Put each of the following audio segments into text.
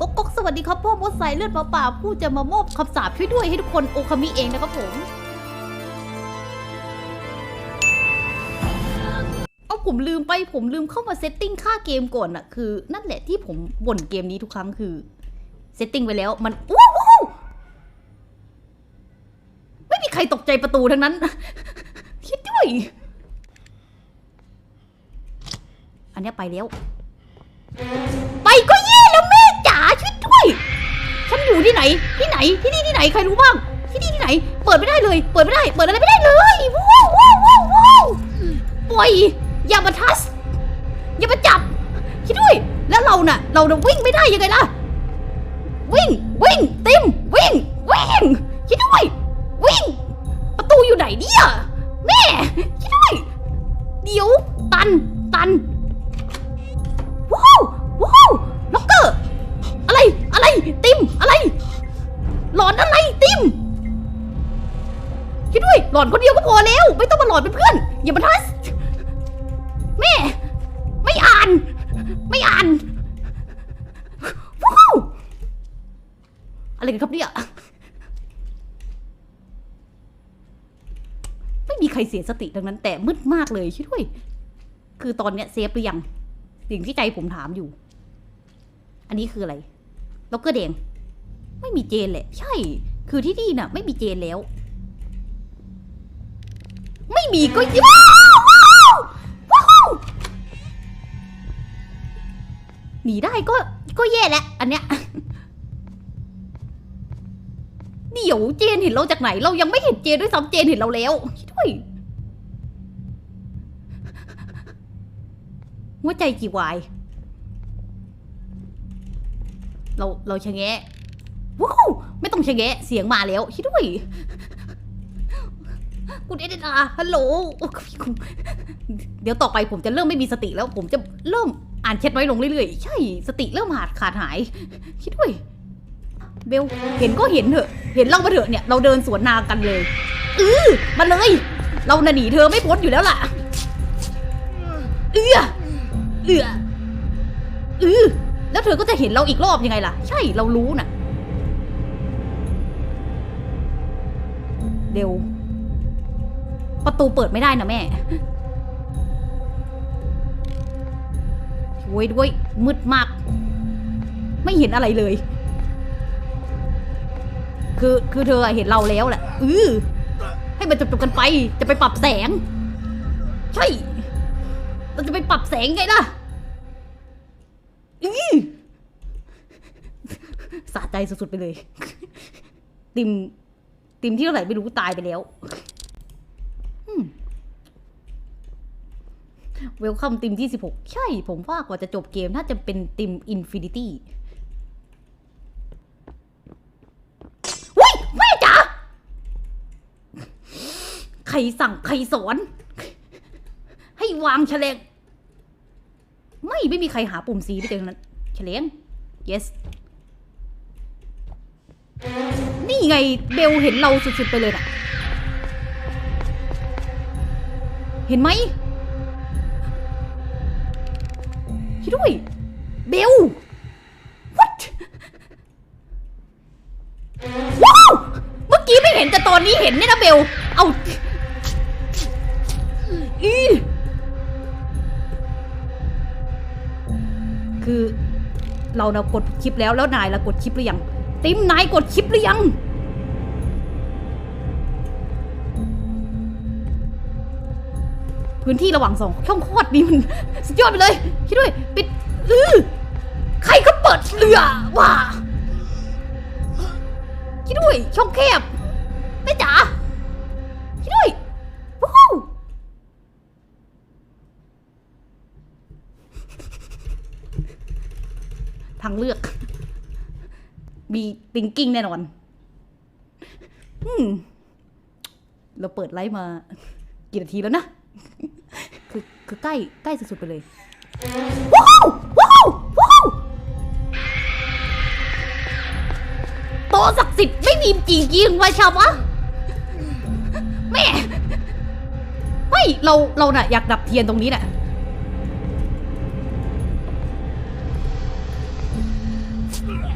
ก๊กก๊กสวัสดีครับพ่อมดสายเลือดป่าป่าผู้จะมามอบคำสาปช่วยด้วยให้ทุกคนโอคามิเองนะครับผม เอาผมลืมไปผมลืมเข้ามาเซตติ้งค่าเกมก่อนอะคือนั่นแหละที่ผมบ่นเกมนี้ทุกครั้งคือเซตติ้งไว้แล้วมันว้าวไม่มีใครตกใจประตูทั้งนั้น คิดด้วย อันนี้ไปแล้ว ไปก็ ที่ไหน ที่ไหน ที่นี่ที่ไหน ใครรู้บ้าง ที่นี่ที่ไหน เปิดไม่ได้เลย เปิดไม่ได้ เปิดอะไรไม่ได้เลยว้าวว้าวว้าวว้าวปล่อย อย่ามาทัส อย่ามาจับ คิดด้วย แล้วเราน่ะ เราน่ะวิ่งไม่ได้ยังไงล่ะ วิ่ง วิ่ง ติม หลอนคนเดียวก็พอแล้ว ไม่ต้องมาหลอนเป็นเพื่อน อย่ามาทัสแม่ ไม่อ่าน ไม่อ่านว้อะไรกันครับเนี่ย ไม่มีใครเสียสติดังนั้น แต่มืดมากเลยช่วยด้วย คือตอนเนี้ยเซฟหรือยังสิ่งที่ใจผมถามอยู่ อันนี้คืออะไรล็อกเกอร์แดง ไม่มีเจนแหละ ใช่ คือที่นี่น่ะ ไม่มีเจนแล้ว ไม่มีก็ว้าวว้าวว้าวหนีได้ก็ก็แย่แล้วอันเนี้ยเดี๋ยวเจนเห็นเราจากไหน เรายังไม่เห็นเจนด้วยซ้ำเจนเห็นเราแล้วคิดด้วยหัวใจจีวาย เราเราชะแงะว้าวไม่ต้องชะแงะเสียงมาแล้วคิดด้วย คุณเอเดนอาฮัลโหล เดี๋ยวต่อไปผมจะเริ่มไม่มีสติแล้ว ผมจะเริ่มอ่านแชทน้ลงเรื่อยๆ ใช่ สติเริ่มขาดขาดหาย คิดด้วย เบล เห็นก็เห็นเถอะ เห็นเรามาเถอะเนี่ย เราเดินสวนนากันเลย อือมาเลย เราหนีเธอไม่พ้นอยู่แล้วล่ะ เอือเอืออือแล้วเธอก็จะเห็นเราอีกรอบยังไงล่ะ ใช่ เรารู้น่ะ เร็ว ประตูเปิดไม่ได้นะแม่ช่วยด้วยมืดมาก ไม่เห็นอะไรเลย คือคือเธอเห็นเราแล้วแหละอือให้มันจบๆกันไป จะไปปรับแสง ใช่เราจะไปปรับแสงไงล่ะอือสะใจสุดๆไปเลย ติมติมที่เท่าไหร่ไม่รู้ตายไปแล้ว เวลคัมติมที่สิบหกใช่ ผมว่ากว่าจะจบเกมน่าจะเป็นติมอินฟินิตี้อุ้ยแม่จ๋าใครสั่งใครสอน ให้วางแฉลงไม่ไม่มีใครหาปุ่มสีไม่เจอทั้งนั้นแฉลง yes นี่ไงเบลเห็นเราสุดๆไปเลยนะเห็นไหม ช่ด้วย เบล what ว้าว เมื่อกี้ไม่เห็นแต่ตอนนี้เห็นเนี่ยนะเบล เอาอีคือเรานะกดชิปแล้วแล้วนายละกดชิปหรือยัง ติมนายกดชิปหรือยัง พื้นที่ระหว่างสองช่องคลอดนี้มันสุดยอดไปเลย คิดด้วย ปิดอือใครก็เปิดเรือว่าคิดด้วย ช่องแคบแม่จ๋าคิดด้วยวู้ฮทางเลือก มีติงกิ้งแน่นอน อืมเราเปิดไลฟ์มากี่นาทีแล้วนะ คือคือใกล้ใกล้สุดๆไปเลยว้าวว้าวว้าวโตะศักดิ์สิทธิ์ไม่มีจริงจริงๆวะชาววะแม่ไม่เราเราน่ะอยากดับเทียนตรงนี้น่ะ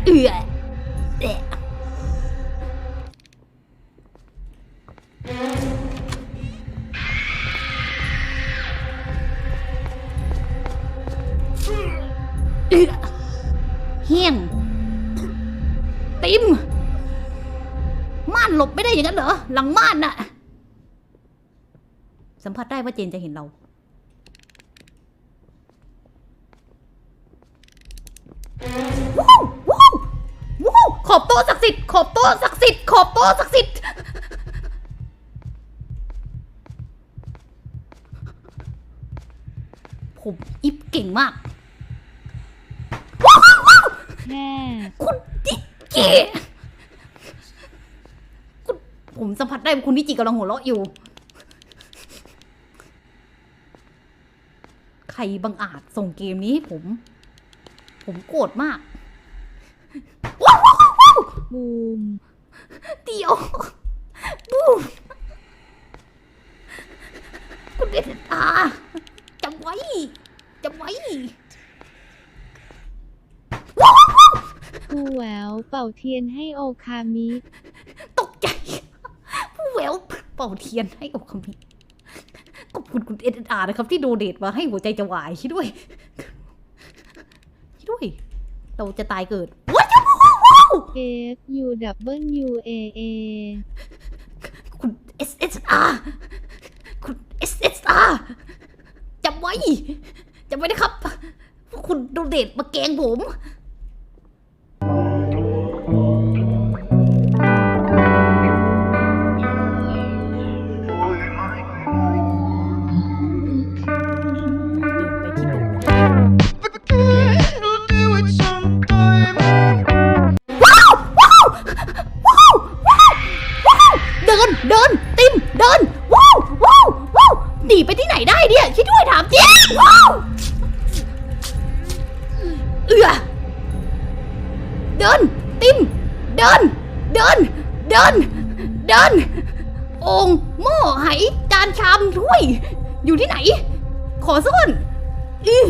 เอือ ติม ม่านหลบไม่ได้อย่างนั้นเหรอ หลังม่านน่ะ สัมผัสได้ว่าเจนจะเห็นเรา ว้าวว้าวว้าวขอบโต๊ะศักดิ์สิทธิ์ขอบโต๊ะศักดิ์สิทธิ์ขอบโต๊ะศักดิ์สิทธิ์ผมอิฟเก่งมากแค่คุณ ดิเกคุณผมสัมผัสได้ว่าคุณนิจิกำลังหัวเราะอยู่ ใครบังอาจส่งเกมนี้ให้ผม ผมโกรธมาก ว้าวว้าวว้าวว้าวบูมเดี๋ยวบูมคุณเดชตาจำไว้จำไว้ ว้าวว้าวว้าว ผู้แหวว เป่าเทียนให้โอคามิตกใจ ผู้แหววเป่าเทียนให้อกคำนี้ขอบคุณคุณเอ็นอาร์นะครับ ที่โดเดทมาให้หัวใจจะวายช่วยด้วยช่วยด้วย เราจะตายเกิดว้าวว้าวว้าว F U W A A คุณ SSR คุณ SSR จำไว้จำไว้นะครับพวกคุณโดเดทมาแกล้งผม หนีไปที่ไหนได้เนี่ยช่วยด้วยถามจริงว้าวเอือเดิน ติมเดิน เดิน เดิน เดิน องหม้อไหจานชามถ้วย อยู่ที่ไหน ขอซ่อนอือ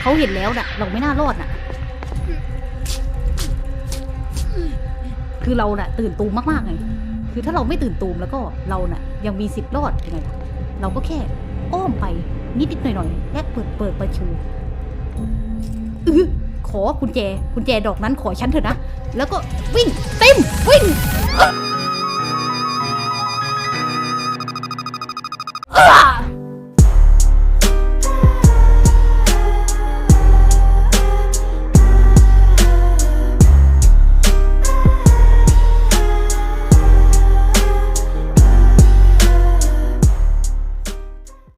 เขาเห็นแล้วน่ะ เราไม่น่ารอดน่ะ คือเราน่ะ ตื่นตูมมากๆไงคือถ้าเราไม่ตื่นตูมแล้วก็เราน่ะ ยังมีสิทธิ์รอดยังไงเราก็แค่อ้อมไปนิดๆหน่อยๆและเปิดเปิดประชูอือขอกุญแจกุญแจดอกนั้นขอฉันเถอะนะ แล้วก็วิ่งเต็มวิ่ง